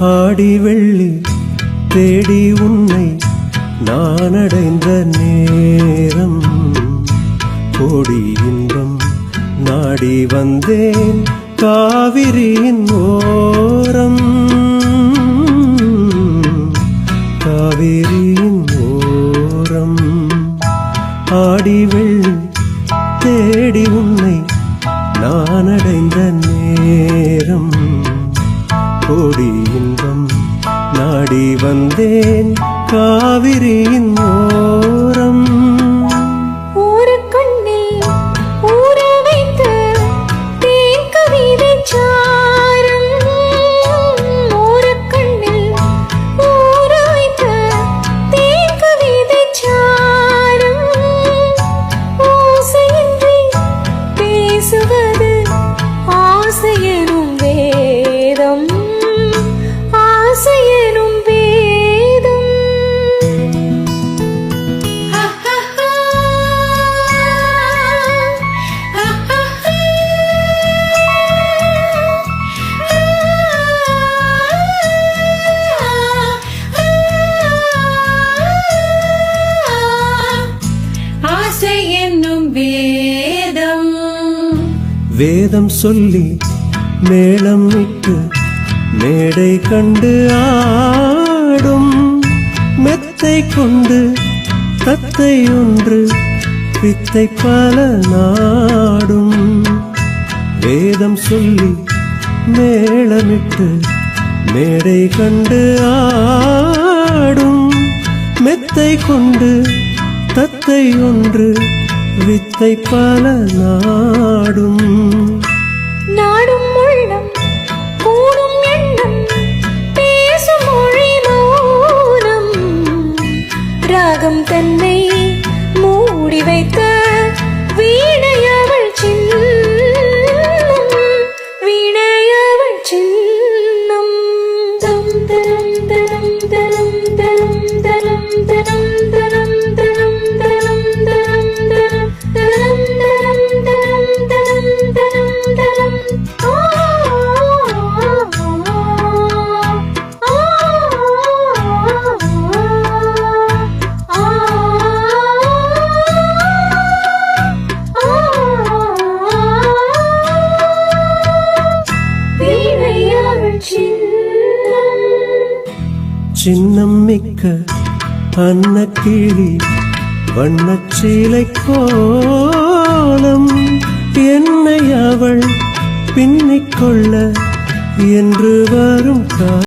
ஆடி வெள்ளி தேடி உன்னை நான் அடைந்த நேரம். கோடி இன்பம் நாடி வந்தேன் காவிரியின் ஓரம். காவிரியின் ஓரம். ஆடி வெள்ளி தேடி உன்னை நான் அடைந்த நேரம். വിരിയുന്നു. வேதம் சொல்லி மேளம் விட்டு மேடை கண்டு ஆடும். மெத்தை கொண்டு தத்தை ஒன்று பித்தை பல நாடும். வேதம் சொல்லி மேளமிட்டு மேடை கண்டு ஆடும். மெத்தை கொண்டு தத்தை ஒன்று வித்தை பல நாடும். நாடும் உள்ளம் கூடும் எண்ணம் பேசும் மொழி மௌனம். ராகம் தன்னை மூடி வைத்த சின்னம் மிக்க அன்னக்கிளி வண்ணச்சீலை கோலம். என்னை அவள் பின்னிக்கொள்ள என்று வரும் கா